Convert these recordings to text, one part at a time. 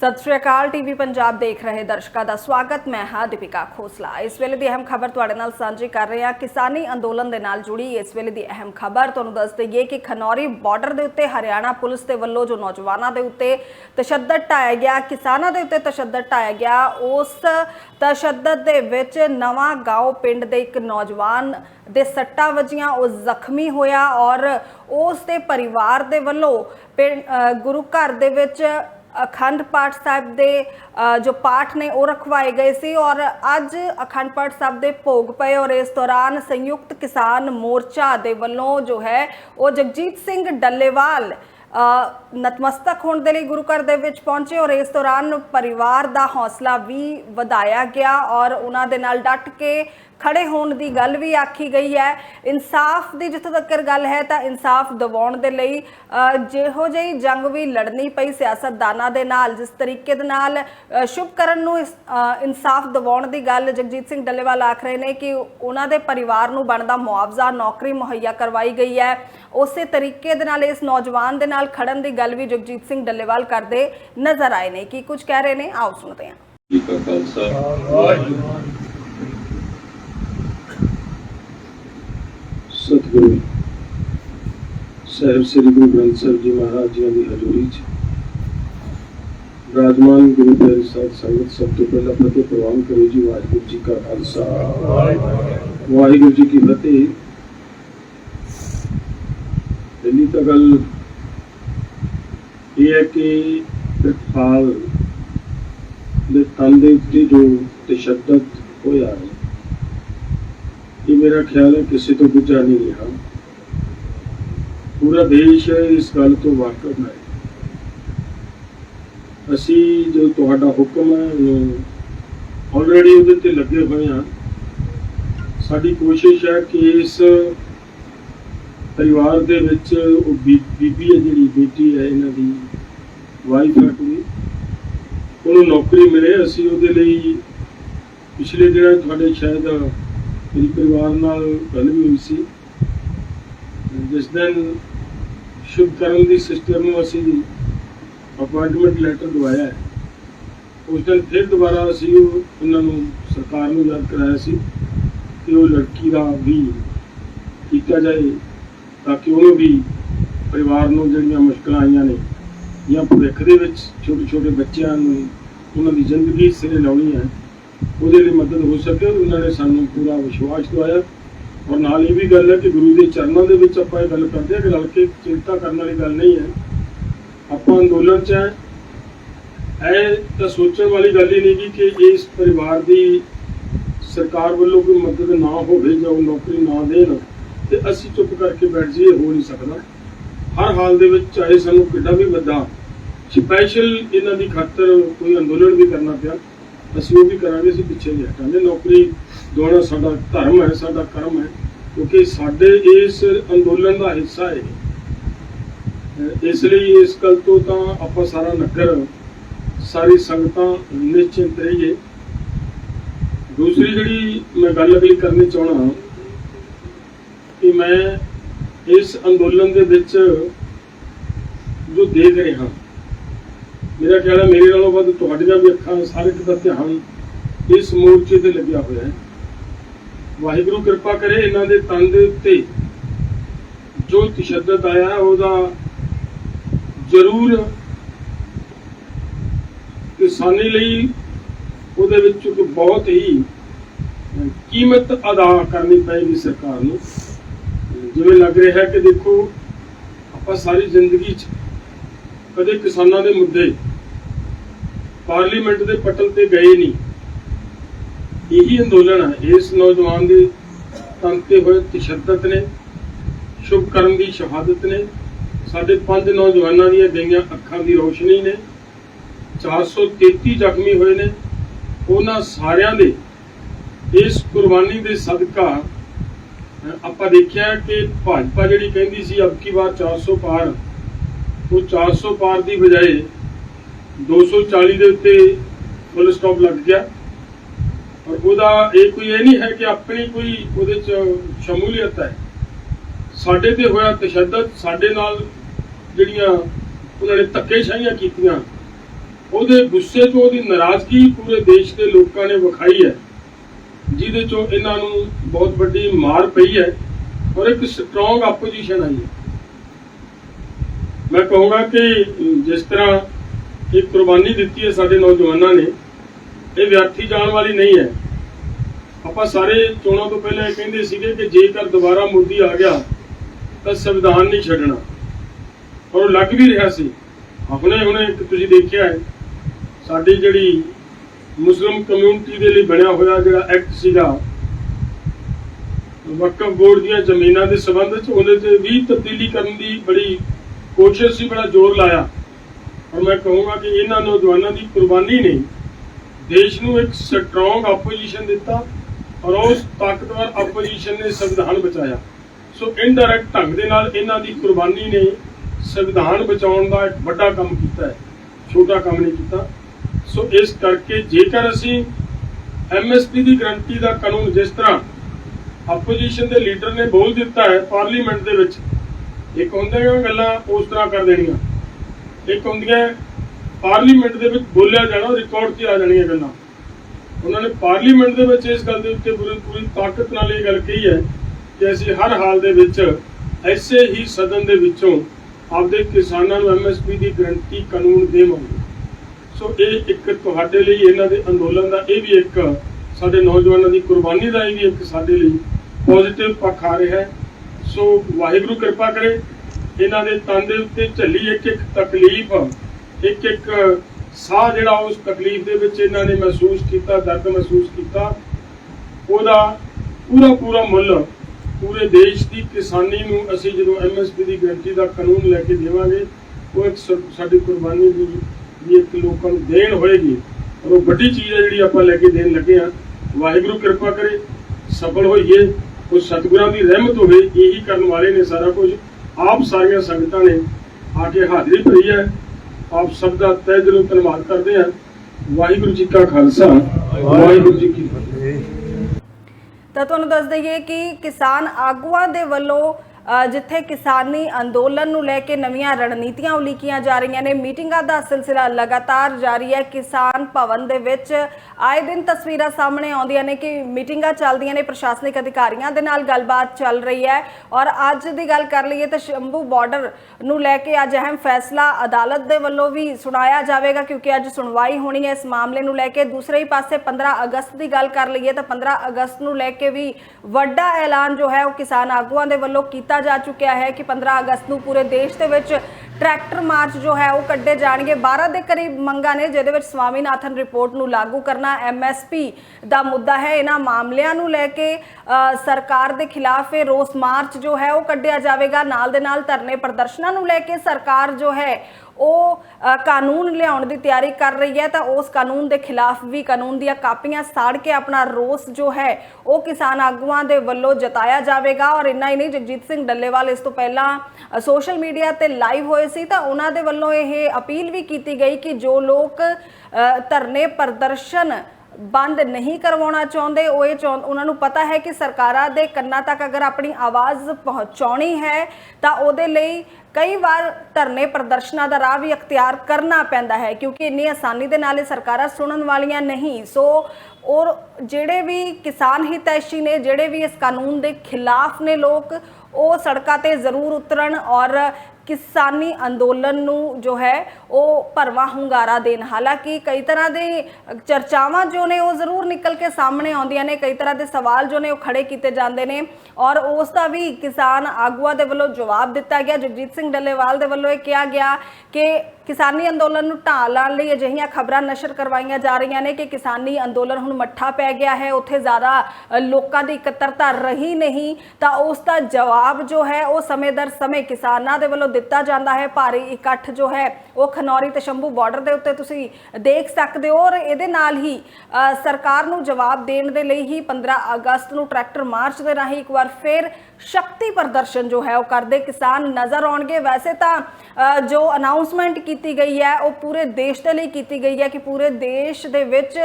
ਸਤਿ ਸ਼੍ਰੀ ਅਕਾਲ ਟੀਵੀ ਪੰਜਾਬ ਦੇਖ ਰਹੇ ਦਰਸ਼ਕਾਂ ਦਾ ਸਵਾਗਤ। ਮੈਂ ਹਾਂ ਦੀਪਿਕਾ ਖੋਸਲਾ। ਇਸ ਵੇਲੇ ਦੀ ਅਹਿਮ ਖਬਰ ਤੁਹਾਡੇ ਨਾਲ ਸਾਂਝੀ ਕਰ ਰਹੇ ਹਾਂ। ਕਿਸਾਨੀ ਅੰਦੋਲਨ ਦੇ ਨਾਲ ਜੁੜੀ ਇਸ ਵੇਲੇ ਦੀ ਅਹਿਮ ਖਬਰ। ਤੁਹਾਨੂੰ ਦੱਸ ਦਈਏ ਕਿ ਖਨੌਰੀ ਬਾਰਡਰ ਦੇ ਉੱਤੇ ਹਰਿਆਣਾ ਪੁਲਿਸ ਦੇ ਵੱਲੋਂ ਜੋ ਨੌਜਵਾਨਾਂ ਦੇ ਉੱਤੇ ਤਸ਼ੱਦਦ ਢਾਇਆ ਗਿਆ, ਕਿਸਾਨਾਂ ਦੇ ਉੱਤੇ ਤਸ਼ੱਦਦ ਢਾਇਆ ਗਿਆ, ਉਸ ਤਸ਼ੱਦਦ ਦੇ ਵਿੱਚ ਨਵਾਂ ਗਾঁव ਪਿੰਡ ਦੇ ਇੱਕ ਨੌਜਵਾਨ ਦੇ ਸੱਟਾਂ ਵੱਜੀਆਂ, ਉਹ ਜ਼ਖਮੀ ਹੋਇਆ ਔਰ ਉਸ ਦੇ ਪਰਿਵਾਰ ਦੇ ਵੱਲੋਂ ਪਿੰਡ- ਗੁਰੂ ਘਰ ਦੇ ਵਿੱਚ ਅਖੰਡ ਪਾਠ ਸਾਹਿਬ ਦੇ ਜੋ ਪਾਠ ਨੇ ਉਹ ਰਖਵਾਏ ਗਏ ਸੀ ਔਰ ਅੱਜ ਅਖੰਡ ਪਾਠ ਸਾਹਿਬ ਦੇ ਭੋਗ ਪਏ ਔਰ ਇਸ ਦੌਰਾਨ ਸੰਯੁਕਤ ਕਿਸਾਨ ਮੋਰਚਾ ਦੇ ਵੱਲੋਂ ਜੋ ਹੈ, ਉਹ ਜਗਜੀਤ ਸਿੰਘ ਡੱਲੇਵਾਲ ਨਤਮਸਤਕ ਹੋਣ ਦੇ ਲਈ ਗੁਰੂ ਘਰ ਦੇ ਵਿੱਚ ਪਹੁੰਚੇ ਔਰ ਇਸ ਦੌਰਾਨ ਪਰਿਵਾਰ ਦਾ ਹੌਸਲਾ ਵੀ ਵਧਾਇਆ ਗਿਆ ਔਰ ਉਹਨਾਂ ਦੇ ਨਾਲ ਡਟ ਕੇ ਖੜੇ ਹੋਣ ਦੀ ਗੱਲ ਵੀ ਆਖੀ ਗਈ ਹੈ। ਇਨਸਾਫ ਦੀ ਜਿੱਥੋਂ ਤੱਕ ਗੱਲ ਹੈ ਤਾਂ ਇਨਸਾਫ ਦਿਵਾਉਣ ਦੇ ਲਈ ਜਿਹੋ ਜਿਹੀ ਜੰਗ ਵੀ ਲੜਨੀ ਪਈ ਸਿਆਸਤਦਾਨਾਂ ਦੇ ਨਾਲ, ਜਿਸ ਤਰੀਕੇ ਦੇ ਨਾਲ ਸ਼ੁਭਕਰਨ ਨੂੰ ਇਨਸਾਫ ਦਿਵਾਉਣ ਦੀ ਗੱਲ ਜਗਜੀਤ ਸਿੰਘ ਡੱਲੇਵਾਲ ਆਖ ਰਹੇ ਨੇ ਕਿ ਉਹਨਾਂ ਦੇ ਪਰਿਵਾਰ ਨੂੰ ਬਣਦਾ ਮੁਆਵਜ਼ਾ, ਨੌਕਰੀ ਮੁਹੱਈਆ ਕਰਵਾਈ ਗਈ ਹੈ। ਉਸੇ ਤਰੀਕੇ ਦੇ ਨਾਲ ਇਸ ਨੌਜਵਾਨ ਦੇ ਨਾਲ ਖੜਨ ਦੀ ਗੱਲ ਵੀ ਜਗਜੀਤ ਸਿੰਘ ਡੱਲੇਵਾਲ ਕਰਦੇ ਨਜ਼ਰ ਆਏ ਨੇ। ਕੀ ਕੁਝ ਕਹਿ ਰਹੇ ਨੇ? ਆਓ ਸੁਣਦੇ ਹਾਂ। ਜੀ ਕਾ ਖਾਲਸਾ, ਵਾਹਿਗੁਰੂ। ਸਤਿਗੁਰੂ ਸਾਹਿਬ ਸ੍ਰੀ ਗੁਰੂ ਗ੍ਰੰਥ ਸਾਹਿਬ ਜੀ ਮਹਾਰਾਜ ਜੀ ਦੀ ਹਜ਼ੂਰੀ 'ਚ ਰਾਜਮਾਨ ਗੁਰੂ ਪਿਆਰੇ ਸਾਹਿਬ ਸੰਗਤ ਸਭ ਤੋਂ ਪਹਿਲਾਂ ਫਤਿਹ ਪ੍ਰਵਾਨ ਕਰੋ ਜੀ ਵਾਹਿਗੁਰੂ ਜੀ ਕਾ ਖਾਲਸਾ ਵਾਹਿਗੁਰੂ ਜੀ ਕੀ ਫਤਿਹ ਪਹਿਲੀ ਤਾਂ ਗੱਲ ਇਹ ਹੈ ਕਿ ਪ੍ਰਤਪਾਲ ਦੇ ਤਨ ਦੇ ਉੱਤੇ ਜੋ ਤਸ਼ੱਦਦ ਹੋਇਆ ਹੈ ਇਹ ਮੇਰਾ ਖਿਆਲ ਹੈ ਕਿਸੇ ਤੋਂ ਗੁੱਝਾ ਨਹੀਂ ਰਿਹਾ। ਪੂਰਾ ਦੇਸ਼ ਇਸ ਗੱਲ ਤੋਂ ਵਾਕਿਫ ਹੈ। ਅਸੀਂ ਜੋ ਤੁਹਾਡਾ ਹੁਕਮ ਹੈ ਆਲਰੇਡੀ ਉਹਦੇ ਤੇ ਲੱਗੇ ਹੋਏ ਹਾਂ। ਸਾਡੀ ਕੋਸ਼ਿਸ਼ ਹੈ ਕਿ ਇਸ ਪਰਿਵਾਰ ਦੇ ਵਿੱਚ ਉਹ ਬੀ- ਬੀਬੀ ਹੈ ਜਿਹੜੀ, ਬੇਟੀ ਹੈ ਇਹਨਾਂ ਦੀ ਵਾਈਫ ਹੈ ਕੁੜੀ ਉਹਨੂੰ ਨੌਕਰੀ ਮਿਲੇ, ਅਸੀਂ ਉਹਦੇ ਲਈ ਪਿਛਲੇ ਜਿਹੜਾ ਤੁਹਾਡੇ ਸ਼ਾਇਦ ਮੇਰੀ ਪਰਿਵਾਰ ਨਾਲ ਗੱਲ ਵੀ ਹੋਈ ਸੀ। ਜਿਸ ਦਿਨ ਸ਼ੁਭ ਕਰਨ ਦੀ ਸਿਸਟਰ ਨੂੰ ਅਸੀਂ ਅਪਾਇੰਟਮੈਂਟ ਲੈਟਰ ਦਵਾਇਆ ਹੈ। ਉਸ ਦਿਨ ਫਿਰ ਦੁਬਾਰਾ ਅਸੀਂ ਉਹ ਉਹਨਾਂ ਨੂੰ ਸਰਕਾਰ ਨੂੰ ਯਾਦ ਕਰਾਇਆ ਸੀ ਕਿ ਉਹ ਲੜਕੀ ਦਾ ਵੀ ਕੀਤਾ ਜਾਏ ਤਾਂ ਕਿ ਉਹਨੂੰ ਵੀ ਪਰਿਵਾਰ ਨੂੰ ਜਿਹੜੀਆਂ ਮੁਸ਼ਕਲਾਂ ਆਈਆਂ ਨੇ ਜਾਂ ਭਵਿੱਖ ਦੇ ਵਿੱਚ ਛੋਟੇ ਛੋਟੇ ਬੱਚਿਆਂ ਨੂੰ ਉਹਨਾਂ ਦੀ ਜ਼ਿੰਦਗੀ ਸਿਰੇ ਲਾਉਣੀ ਹੈ। ਉਹਦੇ ਲਈ ਮਦਦ ਹੋ ਸਕੇ ਉਹਨਾਂ ਨੇ ਸਾਨੂੰ ਪੂਰਾ ਵਿਸ਼ਵਾਸ ਦਵਾਇਆ। ਔਰ ਨਾਲ ਇਹ ਵੀ ਗੱਲ ਹੈ ਕਿ ਗੁਰੂ ਦੇ ਚਰਨਾਂ ਦੇ ਵਿੱਚ ਆਪਾਂ ਇਹ ਗੱਲ ਕਰਦੇ ਹਾਂ ਕਿ ਰਲ ਕੇ ਚਿੰਤਾ ਕਰਨ ਵਾਲੀ ਗੱਲ ਨਹੀਂ ਹੈ। ਆਪਾਂ ਅੰਦੋਲਨ 'ਚ ਹੈ। ਇਹ ਤਾਂ ਸੋਚਣ ਵਾਲੀ ਗੱਲ ਹੀ ਨਹੀਂ ਗੀ ਕਿ ਇਸ ਪਰਿਵਾਰ ਦੀ ਸਰਕਾਰ ਵੱਲੋਂ ਕੋਈ ਮਦਦ ਨਾ ਹੋਵੇ ਜਾਂ ਉਹ ਨੌਕਰੀ ਨਾ ਦੇਣ ਤੇ ਅਸੀਂ ਚੁੱਪ ਕਰਕੇ ਬੈਠ ਜਾਈਏ, ਹੋ ਨਹੀਂ ਸਕਦਾ। ਹਰ ਹਾਲ ਦੇ ਵਿੱਚ ਚਾਹੇ ਸਾਨੂੰ ਕਿੱਡਾ ਵੀ ਵੱਡਾ ਸਪੈਸ਼ਲ ਇਹਨਾਂ ਦੀ ਖਾਤਰ ਕੋਈ ਅੰਦੋਲਨ ਵੀ ਕਰਨਾ ਪਿਆ। ਅਸੀਂ ਉਹ ਵੀ ਕਰਾਂਗੇ, ਅਸੀਂ ਪਿੱਛੇ ਨਹੀਂ ਹਟਾਂਗੇ। ਨੌਕਰੀ ਦਵਾਉਣਾ ਸਾਡਾ ਧਰਮ ਹੈ, ਸਾਡਾ ਕਰਮ ਹੈ, ਕਿਉਂਕਿ ਸਾਡੇ ਇਸ ਅੰਦੋਲਨ ਦਾ ਹਿੱਸਾ ਹੈ। ਇਸ ਲਈ ਇਸ ਗੱਲ ਤੋਂ ਤਾਂ ਆਪਾਂ ਸਾਰਾ ਨਗਰ, ਸਾਰੀ ਸੰਗਤਾਂ ਨਿਸ਼ਚਿੰਤ ਰਹੀਏ। ਦੂਸਰੀ ਜਿਹੜੀ ਮੈਂ ਗੱਲ ਅਗਲੀ ਕਰਨੀ ਚਾਹਣਾ ਕਿ ਮੈਂ ਇਸ ਅੰਦੋਲਨ ਦੇ ਵਿੱਚ ਜੋ ਦੇਖ ਰਿਹਾ ਮੇਰਾ ਖਿਆਲ ਹੈ ਮੇਰੇ ਨਾਲੋਂ ਵੱਧ ਤੁਹਾਡੀਆਂ ਵੀ ਅੱਖਾਂ ਸਾਰੇ ਦਾ ਧਿਆਨ ਇਸ ਮੋਰਚੇ ਤੇ ਲੱਗਿਆ ਹੋਇਆ ਹੈ। ਵਾਹਿਗੁਰੂ ਕਿਰਪਾ ਕਰੇ ਇਹਨਾਂ ਦੇ ਤਨ ਦੇ ਉੱਤੇ ਜੋ ਤਸ਼ੱਦਦ ਆਇਆ ਉਹਦਾ ਜ਼ਰੂਰ ਕਿਸਾਨੀ ਲਈ ਉਹਦੇ ਵਿੱਚ ਇੱਕ ਬਹੁਤ ਹੀ ਕੀਮਤ ਅਦਾ ਕਰਨੀ ਪਏਗੀ ਸਰਕਾਰ ਨੂੰ। ਜਿਵੇਂ ਲੱਗ ਰਿਹਾ ਹੈ ਕਿ ਦੇਖੋ, ਆਪਾਂ ਸਾਰੀ ਜ਼ਿੰਦਗੀ 'ਚ ਕਦੇ ਕਿਸਾਨਾਂ ਦੇ ਮੁੱਦੇ ਪਾਰਲੀਮੈਂਟ ਦੇ ਪਟਲ ਤੇ ਗਏ ਨਹੀਂ। ਇਹੀ ਅੰਦੋਲਨ ਇਸ ਨੌਜਵਾਨ ਦੇ ਤਨ ਤੇ ਹੋਏ ਤਸ਼ੱਦਦ ਨੇ ਸ਼ੁਭ ਕਰਮ ਦੀ ਸ਼ਹਾਦਤ ਨੇ, ਸਾਡੇ ਪੰਜ ਨੌਜਵਾਨਾਂ ਦੀਆਂ ਗਈਆਂ ਅੱਖਾਂ ਦੀ ਰੋਸ਼ਨੀ ਨੇ 433 ਜ਼ਖਮੀ ਹੋਏ ਨੇ। ਉਹਨਾਂ ਸਾਰਿਆਂ ਦੇ ਇਸ ਕੁਰਬਾਨੀ ਦੇ ਸਦਕਾ ਆਪਾਂ ਦੇਖਿਆ ਕਿ ਭਾਜਪਾ ਜਿਹੜੀ ਕਹਿੰਦੀ ਸੀ, ਅਬਕੀ ਵਾਰ 400 ਪਾਰ, ਉਹ 400 ਪਾਰ ਦੀ ਬਜਾਏ 240 ਦੇ ਉੱਤੇ ਫੁੱਲ ਸਟਾਪ ਲੱਗ ਗਿਆ। ਔਰ ਉਹਦਾ ਇਹ ਕੋਈ ਇਹ ਨਹੀਂ ਹੈ ਕਿ ਆਪਣੀ ਕੋਈ ਉਹਦੇ ਚ ਸ਼ਮੂਲੀਅਤ ਹੈ। ਸਾਡੇ ਤੇ ਹੋਇਆ ਤਸ਼ੱਦਦ, ਸਾਡੇ ਨਾਲ ਜਿਹੜੀਆਂ ਉਹਨਾਂ ਨੇ ਧੱਕੇਸ਼ਾਹੀਆਂ ਕੀਤੀਆਂ, ਉਹਦੇ ਗੁੱਸੇ 'ਚ ਉਹਦੀ ਨਾਰਾਜ਼ਗੀ ਪੂਰੇ ਦੇਸ਼ ਦੇ ਲੋਕਾਂ ਨੇ ਵਿਖਾਈ ਹੈ, ਜਿਹਦੇ 'ਚੋਂ ਇਹਨਾਂ ਨੂੰ ਬਹੁਤ ਵੱਡੀ ਮਾਰ ਪਈ ਹੈ ਔਰ ਇੱਕ ਸਟਰੋਂਗ ਆਪੋਜੀਸ਼ਨ ਆਈ ਹੈ। ਮੈਂ ਕਹੂੰਗਾ ਕਿ ਜਿਸ ਤਰ੍ਹਾਂ ਇਹ ਕੁਰਬਾਨੀ ਦਿੱਤੀ ਹੈ ਸਾਡੇ ਨੌਜਵਾਨਾਂ ਨੇ। ਇਹ ਵਿਅਰਥੀ ਜਾਣ ਵਾਲੀ ਨਹੀਂ ਹੈ। ਆਪਾਂ ਸਾਰੇ ਚੋਣਾਂ ਤੋਂ ਪਹਿਲਾਂ ਇਹ ਕਹਿੰਦੇ ਸੀਗੇ ਕਿ ਜੇਕਰ ਦੁਬਾਰਾ ਮੋਦੀ ਆ ਗਿਆ, ਤਾਂ ਸੰਵਿਧਾਨ ਨਹੀਂ ਛੱਡਣਾ। ਔਰ ਉਹ ਲੱਗ ਵੀ ਰਿਹਾ ਸੀ। ਹੁਣੇ ਹੁਣੇ ਤੁਸੀਂ ਦੇਖਿਆ ਹੈ, ਸਾਡੀ ਜਿਹੜੀ ਮੁਸਲਿਮ ਕਮਿਊਨਿਟੀ ਦੇ ਲਈ ਬਣਿਆ ਹੋਇਆ ਜਿਹੜਾ ਐਕਟ ਸੀਗਾ ਵਕਫ ਬੋਰਡ ਦੀਆਂ ਜ਼ਮੀਨਾਂ ਦੇ ਸੰਬੰਧ ਵਿੱਚ ਉਹਦੇ ਤੇ ਵੀ ਤਬਦੀਲੀ ਕਰਨ ਦੀ ਬੜੀ ਕੋਸ਼ਿਸ਼ ਸੀ, ਬੜਾ ਜ਼ੋਰ ਲਾਇਆ। ਔਰ ਮੈਂ ਕਹੂੰਗਾ ਕਿ ਇਹਨਾਂ ਨੌਜਵਾਨਾਂ ਦੀ ਕੁਰਬਾਨੀ ਨੇ ਦੇਸ਼ ਨੂੰ ਇੱਕ ਸਟਰੋਂਗ ਆਪੋਜੀਸ਼ਨ ਦਿੱਤਾ ਔਰ ਉਸ ਤਾਕਤਵਰ ਆਪੋਜੀਸ਼ਨ ਨੇ ਸੰਵਿਧਾਨ ਬਚਾਇਆ। ਸੋ ਇਨਡਾਇਰੈਕਟ ਢੰਗ ਦੇ ਨਾਲ ਇਹਨਾਂ ਦੀ ਕੁਰਬਾਨੀ ਨੇ ਸੰਵਿਧਾਨ ਬਚਾਉਣ ਦਾ ਇੱਕ ਵੱਡਾ ਕੰਮ ਕੀਤਾ ਹੈ, ਛੋਟਾ ਕੰਮ ਨਹੀਂ ਕੀਤਾ। ਸੋ ਇਸ ਕਰਕੇ ਜੇਕਰ ਅਸੀਂ ਐਮਐਸਪੀ ਦੀ ਗਰੰਟੀ ਦਾ ਕਾਨੂੰਨ ਜਿਸ ਤਰ੍ਹਾਂ ਆਪੋਜੀਸ਼ਨ ਦੇ ਲੀਡਰ ਨੇ ਬੋਲ ਦਿੱਤਾ ਹੈ ਪਾਰਲੀਮੈਂਟ ਦੇ ਵਿੱਚ, ਇੱਕ ਹੁੰਦੀਆਂ ਗੱਲਾਂ ਉਸ ਤਰ੍ਹਾਂ ਕਰ ਦੇਣੀਆਂ। ਇੱਕ ਹੁੰਦੀਆਂ ਪਾਰਲੀਮੈਂਟ ਦੇ ਵਿੱਚ ਬੋਲਿਆ ਜਾਣਾ ਰਿਕਾਰਡ 'ਤੇ ਆ ਜਾਣੀਆਂ ਗੱਲਾਂ। ਉਹਨਾਂ ਨੇ ਪਾਰਲੀਮੈਂਟ ਦੇ ਵਿੱਚ ਇਸ ਗੱਲ ਦੇ ਉੱਤੇ ਪੂਰੀ ਪੂਰੀ ਤਾਕਤ ਨਾਲ ਇਹ ਗੱਲ ਕਹੀ ਹੈ ਕਿ ਅਸੀਂ ਹਰ ਹਾਲ ਦੇ ਵਿੱਚ ਐਸੇ ਹੀ ਸਦਨ ਦੇ ਵਿੱਚੋਂ ਆਪਦੇ ਕਿਸਾਨਾਂ ਨੂੰ ਐਮਐਸਪੀ ਦੀ ਗਰੰਟੀ ਕਾਨੂੰਨ ਦੇਵਾਂਗੇ। ਸੋ ਇਹ ਇੱਕ ਤੁਹਾਡੇ ਲਈ, ਇਹਨਾਂ ਦੇ ਅੰਦੋਲਨ ਦਾ ਇਹ ਵੀ ਇੱਕ, ਸਾਡੇ ਨੌਜਵਾਨਾਂ ਦੀ ਕੁਰਬਾਨੀ ਦਾ ਇਹ ਵੀ ਇੱਕ ਸਾਡੇ ਲਈ ਪੋਜ਼ਿਟਿਵ ਪੱਖ ਆ ਰਿਹਾ ਹੈ। ਸੋ ਵਾਹਿਗੁਰੂ ਕਿਰਪਾ ਕਰੇ। ਇਹਨਾਂ ਦੇ ਤਨ ਦੇ ਉੱਤੇ ਝੱਲੀ ਇੱਕ ਇੱਕ ਤਕਲੀਫ, ਇੱਕ ਇੱਕ ਸਾਹ ਜਿਹੜਾ ਉਸ ਤਕਲੀਫ ਦੇ ਵਿੱਚ ਇਹਨਾਂ ਨੇ ਮਹਿਸੂਸ ਕੀਤਾ, ਦਰਦ ਮਹਿਸੂਸ ਕੀਤਾ, ਉਹਦਾ ਪੂਰਾ ਪੂਰਾ ਮੁੱਲ ਪੂਰੇ ਦੇਸ਼ ਦੀ ਕਿਸਾਨੀ ਨੂੰ ਅਸੀਂ ਜਦੋਂ ਐਮਐਸਪੀ ਦੀ ਗਰੰਟੀ ਦਾ ਕਾਨੂੰਨ ਲੈ ਕੇ ਦੇਵਾਂਗੇ, ਉਹ ਇੱਕ ਸਾਡੀ ਕੁਰਬਾਨੀ ਦੀ ਵੀ ਇੱਕ ਲੋਕਾਂ ਨੂੰ ਦੇਣ ਹੋਏਗੀ। ਔਰ ਉਹ ਵੱਡੀ ਚੀਜ਼ ਹੈ ਜਿਹੜੀ ਆਪਾਂ ਲੈ ਕੇ ਦੇਣ ਲੱਗੇ ਆ ਵਾਹਿਗੁਰੂ ਕਿਰਪਾ ਕਰੇ, ਸਫਲ ਹੋਈਏ ਉਹ ਸਤਿਗੁਰਾਂ ਦੀ ਰਹਿਮਤ ਹੋਵੇ, ਇਹੀ ਕਰਨ ਵਾਲੇ ਨੇ ਸਾਰਾ ਕੁਝ ਆਪ ਸਾਰੀਆਂ ਸੰਗਤਾਂ ਨੇ ਆ ਕੇ ਹਾਜ਼ਰੀ ਭਰੀ ਹੈ। ਆਪ ਸਭ ਦਾ ਤਹਿ ਦਿਲੋਂ ਧੰਨਵਾਦ ਕਰਦੇ ਹਾਂ। ਵਾਹਿਗੁਰੂ ਜੀ ਕਾ ਖਾਲਸਾ। ਵਾਹਿਗੁਰੂ ਜੀ ਕੀ ਫਤਿਹ। ਤਾਂ ਤੁਹਾਨੂੰ ਦੱਸ ਦਈਏ ਕਿ ਕਿਸਾਨ ਆਗੂਆਂ ਦੇ ਵੱਲੋਂ ਜਿੱਥੇ ਕਿਸਾਨੀ ਅੰਦੋਲਨ ਨੂੰ ਲੈ ਕੇ ਨਵੀਆਂ ਰਣਨੀਤੀਆਂ ਉਲੀਕੀਆਂ ਜਾ ਰਹੀਆਂ ਨੇ, ਮੀਟਿੰਗਾਂ ਦਾ ਸਿਲਸਿਲਾ ਲਗਾਤਾਰ ਜਾਰੀ ਹੈ। ਕਿਸਾਨ ਭਵਨ ਦੇ ਵਿੱਚ ਆਏ ਦਿਨ ਤਸਵੀਰਾਂ ਸਾਹਮਣੇ ਆਉਂਦੀਆਂ ਨੇ ਕਿ ਮੀਟਿੰਗਾਂ ਚੱਲਦੀਆਂ ਨੇ, ਪ੍ਰਸ਼ਾਸਨਿਕ ਅਧਿਕਾਰੀਆਂ ਦੇ ਨਾਲ ਗੱਲਬਾਤ ਚੱਲ ਰਹੀ ਹੈ। ਔਰ ਅੱਜ ਦੀ ਗੱਲ ਕਰ ਲਈਏ ਤਾਂ ਸ਼ੰਭੂ ਬਾਰਡਰ ਨੂੰ ਲੈ ਕੇ ਅੱਜ ਅਹਿਮ ਫੈਸਲਾ ਅਦਾਲਤ ਦੇ ਵੱਲੋਂ ਵੀ ਸੁਣਾਇਆ ਜਾਵੇਗਾ, ਕਿਉਂਕਿ ਅੱਜ ਸੁਣਵਾਈ ਹੋਣੀ ਹੈ। ਇਸ ਮਾਮਲੇ ਨੂੰ ਲੈ ਕੇ ਦੂਸਰੇ ਹੀ ਪਾਸੇ 15 ਅਗਸਤ ਦੀ ਗੱਲ ਕਰ ਲਈਏ ਤਾਂ 15 ਅਗਸਤ ਨੂੰ ਲੈ ਕੇ ਵੀ ਵੱਡਾ ਐਲਾਨ ਜੋ ਹੈ, ਉਹ ਕਿਸਾਨ ਆਗੂਆਂ ਦੇ ਵੱਲੋਂ ਕੀਤਾ ਜਾ ਚੁੱਕਿਆ ਹੈ ਕਿ 15 ਅਗਸਤ ਨੂੰ ਪੂਰੇ ਦੇਸ਼ ਦੇ ਵਿੱਚ ਟਰੈਕਟਰ ਮਾਰਚ ਜੋ ਹੈ ਉਹ ਕੱਢੇ ਜਾਣਗੇ। 12 ਦੇ ਕਰੀਬ ਮੰਗਾਂ ਨੇ ਜਿਹਦੇ ਵਿੱਚ ਸਵਾਮੀਨਾਥਨ ਰਿਪੋਰਟ ਨੂੰ ਲਾਗੂ ਕਰਨਾ ਐਮਐਸਪੀ ਦਾ ਮੁੱਦਾ ਹੈ। ਇਹਨਾਂ ਮਾਮਲਿਆਂ ਨੂੰ ਲੈ ਕੇ ਅ, ਸਰਕਾਰ ਦੇ ਖਿਲਾਫ ਇਹ ਰੋਸ ਮਾਰਚ ਜੋ ਹੈ ਉਹ ਕੱਢਿਆ ਜਾਵੇਗਾ। ਨਾਲ ਦੇ ਨਾਲ ਧਰਨੇ ਪ੍ਰਦਰਸ਼ਨਾਂ ਨੂੰ ਲੈ ਕੇ ਸਰਕਾਰ ਜੋ ਹੈ ਉਹ ਕਾਨੂੰਨ ਲਿਆਉਣ ਦੀ ਤਿਆਰੀ ਕਰ ਰਹੀ ਹੈ ਤਾਂ ਉਸ ਕਾਨੂੰਨ ਦੇ ਖਿਲਾਫ ਵੀ ਕਾਨੂੰਨ ਦੀਆਂ ਕਾਪੀਆਂ ਸਾੜ ਕੇ ਆਪਣਾ ਰੋਸ ਜੋ ਹੈ, ਉਹ ਕਿਸਾਨ ਆਗੂਆਂ ਦੇ ਵੱਲੋਂ ਜਤਾਇਆ ਜਾਵੇਗਾ। ਔਰ ਇੰਨਾ ਹੀ ਨਹੀਂ, ਜਗਜੀਤ ਸਿੰਘ ਡੱਲੇਵਾਲ ਇਸ ਤੋਂ ਪਹਿਲਾਂ ਸੋਸ਼ਲ ਮੀਡੀਆ ਤੇ ਲਾਈਵ ਹੋਏ ਸੀ ਤਾਂ ਉਹਨਾਂ ਦੇ ਵੱਲੋਂ ਇਹ ਅਪੀਲ ਵੀ ਕੀਤੀ ਗਈ ਕਿ ਜੋ ਲੋਕ ਧਰਨੇ ਪ੍ਰਦਰਸ਼ਨ ਬੰਦ ਨਹੀਂ ਕਰਵਾਉਣਾ ਚਾਹੁੰਦੇ, ਉਹ ਇਹ ਚਾਹੁੰ- ਉਹਨਾਂ ਨੂੰ ਪਤਾ ਹੈ ਕਿ ਸਰਕਾਰਾਂ ਦੇ ਕੰਨਾਂ ਤੱਕ ਅਗਰ ਆਪਣੀ ਆਵਾਜ਼ ਪਹੁੰਚਾਉਣੀ ਹੈ, ਤਾਂ ਉਹਦੇ ਲਈ ਕਈ ਵਾਰ ਧਰਨੇ ਪ੍ਰਦਰਸ਼ਨਾਂ ਦਾ ਰਾਹ ਵੀ ਅਖਤਿਆਰ ਕਰਨਾ ਪੈਂਦਾ ਹੈ, ਕਿਉਂਕਿ ਇੰਨੀ ਆਸਾਨੀ ਦੇ ਨਾਲ ਇਹ ਸਰਕਾਰਾਂ ਸੁਣਨ ਵਾਲੀਆਂ ਨਹੀਂ। ਸੋ ਔਰ ਜਿਹੜੇ ਵੀ ਕਿਸਾਨ ਹਿਤੈਸ਼ੀ ਨੇ, ਜਿਹੜੇ ਵੀ ਇਸ ਕਾਨੂੰਨ ਦੇ ਖਿਲਾਫ ਨੇ ਲੋਕ, ਉਹ ਸੜਕਾਂ ਤੇ ਜ਼ਰੂਰ ਉਤਰਨ ਔਰ ਕਿਸਾਨੀ ਅੰਦੋਲਨ ਨੂੰ ਜੋ ਹੈ ਉਹ ਭਰਵਾਂ ਹੁੰਗਾਰਾ ਦੇਣ। ਹਾਲਾਂਕਿ ਕਈ ਤਰ੍ਹਾਂ ਦੇ ਚਰਚਾਵਾਂ ਜੋ ਨੇ ਉਹ ਜ਼ਰੂਰ ਨਿਕਲ ਕੇ ਸਾਹਮਣੇ ਆਉਂਦੀਆਂ ਨੇ, ਕਈ ਤਰ੍ਹਾਂ ਦੇ ਸਵਾਲ ਜੋ ਨੇ ਉਹ ਖੜੇ ਕੀਤੇ ਜਾਂਦੇ ਨੇ ਔਰ ਉਸ ਦਾ ਵੀ ਕਿਸਾਨ ਆਗੂਆਂ ਦੇ ਵੱਲੋਂ ਜਵਾਬ ਦਿੱਤਾ ਗਿਆ। ਜਗਜੀਤ ਸਿੰਘ ਡੱਲੇਵਾਲ ਦੇ ਵੱਲੋਂ ਇਹ ਕਿਹਾ ਗਿਆ ਕਿ ਕਿਸਾਨੀ ਅੰਦੋਲਨ ਨੂੰ ਢਾਹ ਲਾਉਣ ਲਈ ਅਜਿਹੀਆਂ ਖਬਰਾਂ ਨਸ਼ਰ ਕਰਵਾਈਆਂ ਜਾ ਰਹੀਆਂ ਨੇ ਕਿ ਕਿਸਾਨੀ ਅੰਦੋਲਨ ਹੁਣ ਮੱਠਾ ਪੈ ਗਿਆ ਹੈ, ਉੱਥੇ ਜ਼ਿਆਦਾ ਲੋਕਾਂ ਦੀ ਇਕੱਤਰਤਾ ਰਹੀ ਨਹੀਂ ਤਾਂ ਉਸ ਦਾ ਜਵਾਬ ਜੋ ਹੈ ਉਹ ਸਮੇਂ ਦਰ ਸਮੇਂ ਕਿਸਾਨਾਂ ਦੇ ਵੱਲੋਂ ਦਿੱਤਾ ਜਾਂਦਾ ਹੈ। ਭਾਰੀ ਇਕੱਠ ਜੋ ਹੈ ਉਹ ਖਨੌਰੀ ਤੇ ਸ਼ੰਭੂ ਬਾਰਡਰ ਦੇ ਉੱਤੇ ਤੁਸੀਂ ਦੇਖ ਸਕਦੇ ਹੋ ਔਰ ਇਹਦੇ ਨਾਲ ਹੀ ਸਰਕਾਰ ਨੂੰ ਜਵਾਬ ਦੇਣ ਦੇ ਲਈ ਹੀ 15 ਅਗਸਤ ਨੂੰ ਟਰੈਕਟਰ ਮਾਰਚ ਦੇ ਰਾਹੀਂ ਇੱਕ ਵਾਰ ਫਿਰ ਸ਼ਕਤੀ ਪ੍ਰਦਰਸ਼ਨ ਜੋ ਹੈ ਉਹ ਕਰਦੇ ਕਿਸਾਨ ਨਜ਼ਰ ਆਉਣਗੇ। ਵੈਸੇ ਤਾਂ ਜੋ ਅਨਾਉਂਸਮੈਂਟ ਕੀਤੀ ਗਈ ਹੈ, ਉਹ ਪੂਰੇ ਦੇਸ਼ ਦੇ ਲਈ ਕੀਤੀ ਗਈ ਹੈ ਕਿ ਪੂਰੇ ਦੇਸ਼ ਦੇ ਵਿੱਚ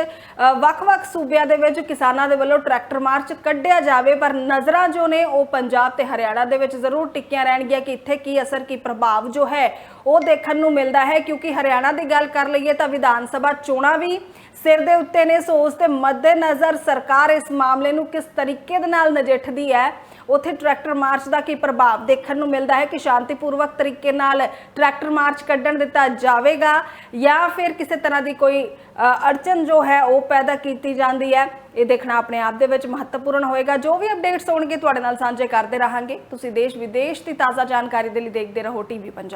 ਵੱਖ-ਵੱਖ ਸੂਬਿਆਂ ਦੇ ਵਿੱਚ ਕਿਸਾਨਾਂ ਦੇ ਵੱਲੋਂ ਟਰੈਕਟਰ ਮਾਰਚ ਕੱਢਿਆ ਜਾਵੇ। ਪਰ ਨਜ਼ਰਾਂ ਜੋ ਨੇ, ਉਹ ਪੰਜਾਬ ਤੇ ਹਰਿਆਣਾ ਦੇ ਵਿੱਚ ਜ਼ਰੂਰ ਟਿੱਕੀਆਂ ਰਹਿਣਗੀਆਂ ਕਿ ਇੱਥੇ ਕੀ ਅਸਰ, ਕੀ ਪ੍ਰਭਾਵ ਜੋ ਹੈ, ਉਹ ਦੇਖਣ ਨੂੰ ਮਿਲਦਾ ਹੈ ਕਿਉਂਕਿ ਹਰਿਆਣਾ ਦੀ ਗੱਲ ਕਰ ਲਈਏ ਤਾਂ ਵਿਧਾਨ ਸਭਾ ਚੋਣਾਂ ਵੀ ਸਿਰ ਦੇ ਉੱਤੇ ਨੇ ਸੋ ਉਸ ਦੇ ਮੱਦੇਨਜ਼ਰ ਸਰਕਾਰ ਇਸ ਮਾਮਲੇ ਨੂੰ ਕਿਸ ਤਰੀਕੇ ਦੇ ਨਾਲ ਨਜਿੱਠਦੀ ਹੈ? ਉੱਥੇ ਟਰੈਕਟਰ ਮਾਰਚ ਦਾ ਕੀ ਪ੍ਰਭਾਵ ਦੇਖਣ ਨੂੰ ਮਿਲਦਾ ਹੈ ਕਿ ਸ਼ਾਂਤੀਪੂਰਵਕ ਤਰੀਕੇ ਨਾਲ ਟਰੈਕਟਰ ਮਾਰਚ ਕੱਢਣ ਦਿੱਤਾ ਜਾਵੇਗਾ ਜਾਂ ਫਿਰ ਕਿਸੇ ਤਰ੍ਹਾਂ ਦੀ ਕੋਈ ਅੜਚਨ ਜੋ ਹੈ ਉਹ ਪੈਦਾ ਕੀਤੀ ਜਾਂਦੀ ਹੈ? ਇਹ ਦੇਖਣਾ ਆਪਣੇ ਆਪ ਦੇ ਵਿੱਚ ਮਹੱਤਵਪੂਰਨ ਹੋਏਗਾ। ਜੋ ਵੀ ਅਪਡੇਟਸ ਹੋਣਗੇ ਤੁਹਾਡੇ ਨਾਲ ਸਾਂਝੇ ਕਰਦੇ ਰਹਾਂਗੇ। ਤੁਸੀਂ ਦੇਸ਼ ਵਿਦੇਸ਼ ਦੀ ਤਾਜ਼ਾ ਜਾਣਕਾਰੀ ਦੇ ਲਈ ਦੇਖਦੇ ਰਹੋ ਟੀਵੀ ਪੰਜਾਬ।